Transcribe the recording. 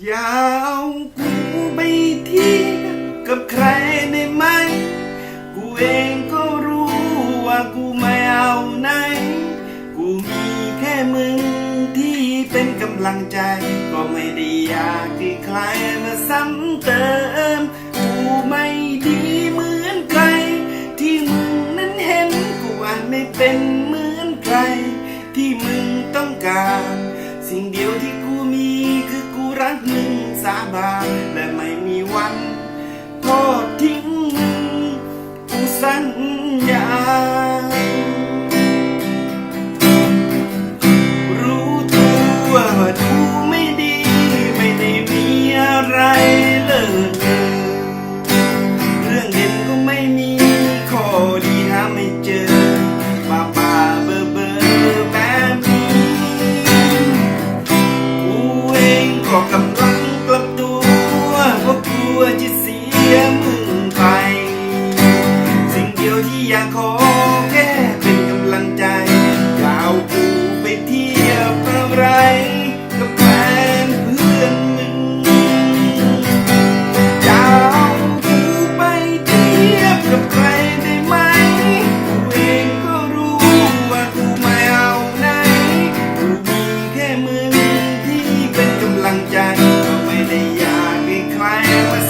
อย่าเอากูไปเที่ยวกับใครได้ไหม กูเองก็รู้ว่ากูไม่เอาไหน กูมีแค่มึงที่เป็นกำลังใจ ก็ไม่ได้อยากที่ใครมาซ้ำเติม กูไม่ดีเหมือนใคร ที่มึงนั้นเห็นกูอาจไม่เป็นเหมือนใคร ที่มึงต้องการ สิ่งเดียวที่ บาและไม่มีวันทอดทิ้งผู้สัญญา รู้ตัวว่าดูไม่ดี ไม่ได้มีอะไรเลย เรื่องเด่นก็ไม่มี แค่มึงที่เป็นกำลังใจก็ไม่ได้อยากให้ใครมา